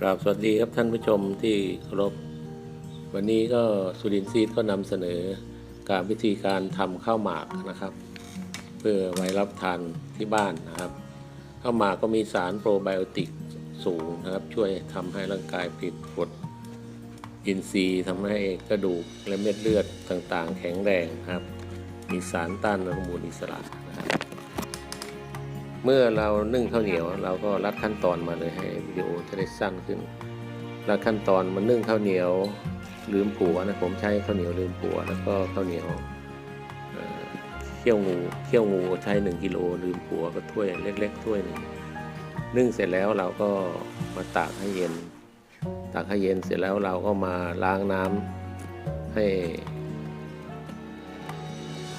กราบสวัสดีครับท่านผู้ชมที่เคารพวันนี้ก็สุรินทร์ซีดก็นำเสนอการวิธีการทำข้าวหมากนะครับ เพื่อไว้รับทานที่บ้านนะครับข้าวหมากก็มีสารโปรไบโอติกสูงนะครับ ช่วยทำให้ร่างกายผลิตกรดอินทรีย์ทำให้กระดูกและเม็ดเลือดต่างๆ แข็งแรงนะครับ มีสารต้านอนุมูลอิสระ เมื่อเรานึ่งข้าวเหนียว เราก็รัดขั้นตอนมาเลยให้วิดีโอจะได้สั้นขึ้นรัดขั้นตอนมันนึ่งข้าวเหนียวลืมผัวนะผมใช้ข้าวเหนียวลืมผัวแล้วก็ข้าวเหนียวเอ่อเคี่ยวงูเคี่ยวงูใช้หนึ่งกิโลลืมผัวก็ถ้วยเล็ก ๆ ถ้วยหนึ่งนึ่งเสร็จแล้วเราก็มาตากให้เย็น ตากให้เย็นเสร็จแล้วเราก็มาล้างน้ำให้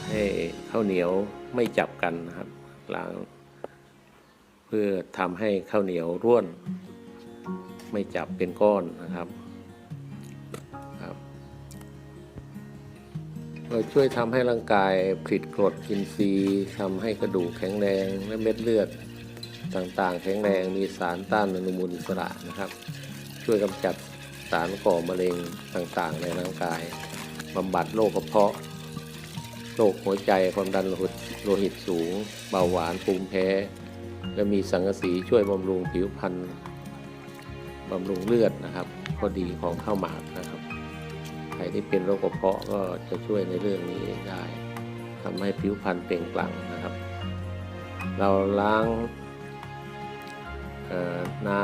ให้ข้าวเหนียวไม่จับกันนะครับล้าง เพื่อทำให้ข้าวเหนียวร่วน ไม่จับเป็นก้อนนะครับครับเราช่วยทำให้ร่างกายผลิตกรดอินทรีย์ทำให้กระดูกแข็งแรงและเม็ดเลือดต่างๆ แข็งแรงมีสารต้านอนุมูลอิสระนะครับ ช่วยกำจัดสารก่อมะเร็งต่างๆ ในร่างกายบำบัดโรคกระเพาะโรคหัวใจความดันโลหิตโลหิตสูง เบาหวานภูมิแพ้ และมีสังกะสีช่วยบำรุงผิวพรรณบำรุงเลือดนะครับข้อดีของข้าวหมากนะครับใครที่เป็นโรคกระเพาะก็จะช่วยในเรื่องนี้ได้ทำให้ผิวพรรณเปล่งปลั่งนะครับ เราล้างน้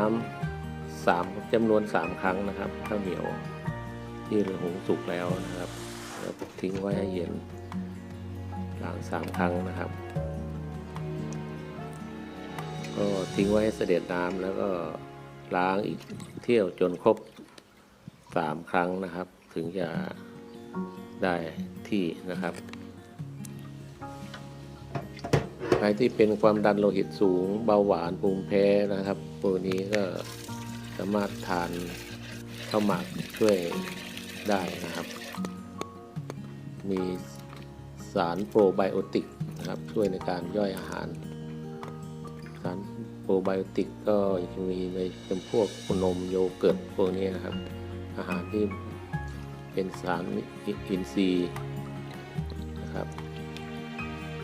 ำสามจำนวนสามครั้งนะครับข้าวเหนียวที่เราหุงสุกแล้วนะครับแล้วทิ้งไว้ให้เย็นล้างสามครั้งนะครับ ก็ทิ้งไว้ให้เสด็จน้ำแล้วก็ล้างอีกเที่ยวจนครบสามครั้งนะครับ ถึงจะได้ที่นะครับใครที่เป็นความดันโลหิตสูงเบาหวานภูมิแพ้นะครับพวกนี้ก็สามารถทานข้าวหมากช่วยได้นะครับ มีสารโปรไบโอติกนะครับ ช่วยในการย่อยอาหาร สารโปรไบโอติกก็จะมีในเป็นพวกนมโยเกิร์ตพวกนี้นะครับ อาหารที่เป็นสารอินทรีย์นะครับ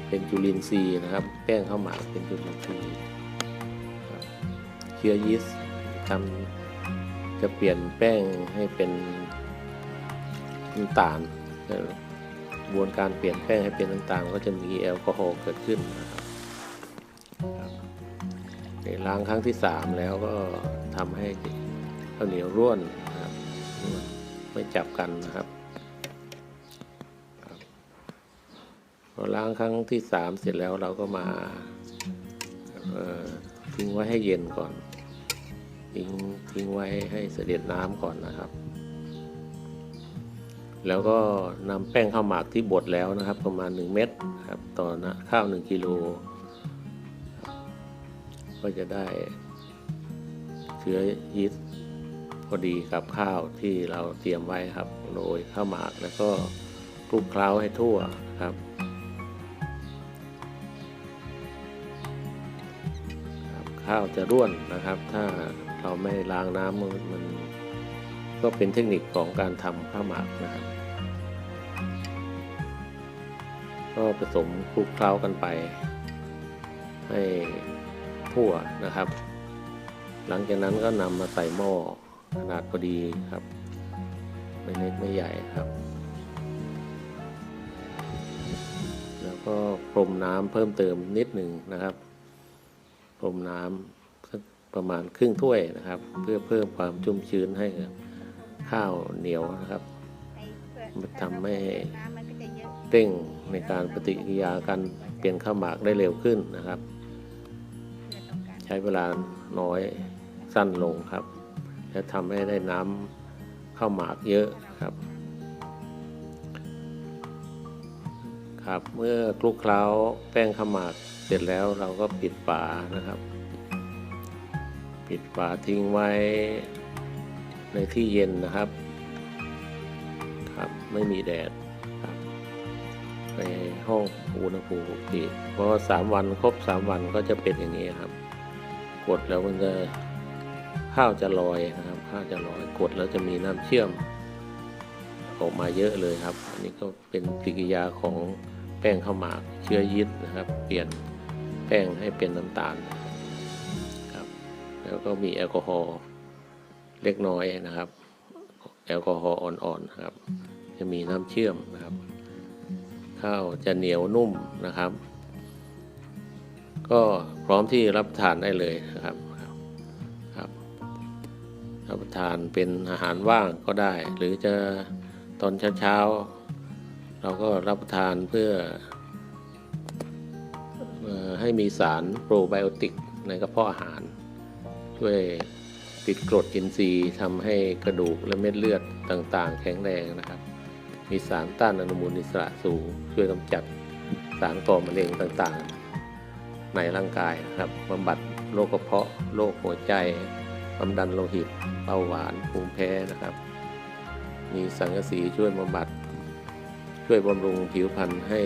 เป็นจุลินทรีย์นะครับ แป้งข้าวหมากเป็นจุลินทรีย์เชื้อยีสต์ทำจะเปลี่ยนแป้งให้เป็นน้ำตาลกระบวนการเปลี่ยนแป้งให้เป็นน้ำตาลก็จะมีแอลกอฮอล์เกิดขึ้นนะครับ นี่ล้างครั้งที่สามแล้วก็ทำให้ข้าวเหนียวร่วนนะครับไม่จับกันนะครับพอล้างครั้งที่สามเสร็จแล้วเราก็มาทิ้งไว้ให้เย็นก่อนทิ้งทิ้งไว้ให้เสด็จน้ำก่อนนะครับ แล้วก็นำแป้งข้าวหมากที่บดแล้วนะครับ ประมาณ 1 เม็ดครับต่อนะข้าว 1กิโล ก็จะได้เชื้อยีสต์พอดีกับข้าวที่เราเตรียมไว้ครับโรยข้าวหมากแล้วก็คลุกเคล้าให้ทั่วครับข้าวจะร่วนนะครับ ถ้าเราไม่ล้างน้ำมันมันก็เป็นเทคนิคของการทำข้าวหมากนะครับ ก็ผสมคลุกเคล้ากันไป ให้ ทั่วนะครับ หลังจากนั้นก็นำมาใส่หม้อขนาดพอดีครับ ไม่เล็กไม่ใหญ่ครับ แล้วก็พรมน้ำเพิ่มเติมนิดหนึ่งนะครับ พรมน้ำประมาณครึ่งถ้วยนะครับ เพื่อเพิ่มความชุ่มชื้นให้ข้าวเหนียวนะครับมันทำให้เยอะเร่งในการปฏิกิริยาการเปลี่ยนข้าวหมากได้เร็วขึ้นนะครับ ช้เวลาน้อยสั้นลงครับ และทำให้ได้น้ำข้าวหมากเยอะครับ ครับเมื่อคลุกเคล้าแป้งข้าวหมากเสร็จแล้วเราก็ปิดฝานะครับ ปิดฝาทิ้งไว้ในที่เย็นนะครับครับไม่มีแดดครับในห้องอุณหภูมิปกติเพราะสามวันครบสามวันก็จะเป็นอย่างนี้ครับ กดแล้วมันจะข้าวจะลอยนะครับ ข้าวจะลอยกดแล้วจะมีน้ำเชื่อม ออกมาเยอะเลยครับ อันนี้ก็เป็นปฏิกิริยาของแป้งข้าวหมากเชื้อยีสต์นะครับ เปลี่ยนแป้งให้เป็นน้ำตาลครับ แล้วก็มีแอลกอฮอล์เล็กน้อยนะครับ แอลกอฮอล์อ่อนๆนะครับ จะมีน้ำเชื่อมนะครับ ข้าวจะเหนียวนุ่มนะครับ ก็พร้อมที่รับประทานได้เลยนะครับครับรับประทานเป็นอาหารว่างก็ได้ หรือจะตอนเช้าๆเราก็รับประทานเพื่ออให้มีสารโปรไบโอติกในกระเพาะอาหาร ช่วยติดกรดอินทรีย์ทำให้กระดูกและเม็ดเลือดต่างๆ แข็งแรงนะครับ มีสารต้านอนุมูลอิสระสูงช่วยกำจัดสารก่อมะเร็งต่างๆ ในร่างกายนะครับบำบัดโรคกระเพาะโรคหัวใจความดันโลหิตเบาหวานภูมิแพ้นะครับ มีสังกะสีช่วยบำบัด ช่วยบำรุงผิวพรรณให้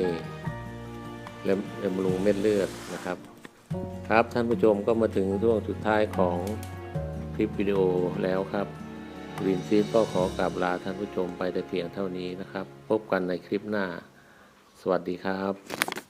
และบำรุงเม็ดเลือดนะครับ ครับท่านผู้ชมก็มาถึงช่วงสุดท้ายของคลิปวิดีโอแล้วครับวินซีก็ขอกราบลาท่านผู้ชมไปแต่เพียงเท่านี้นะครับ พบกันในคลิปหน้า สวัสดีครับ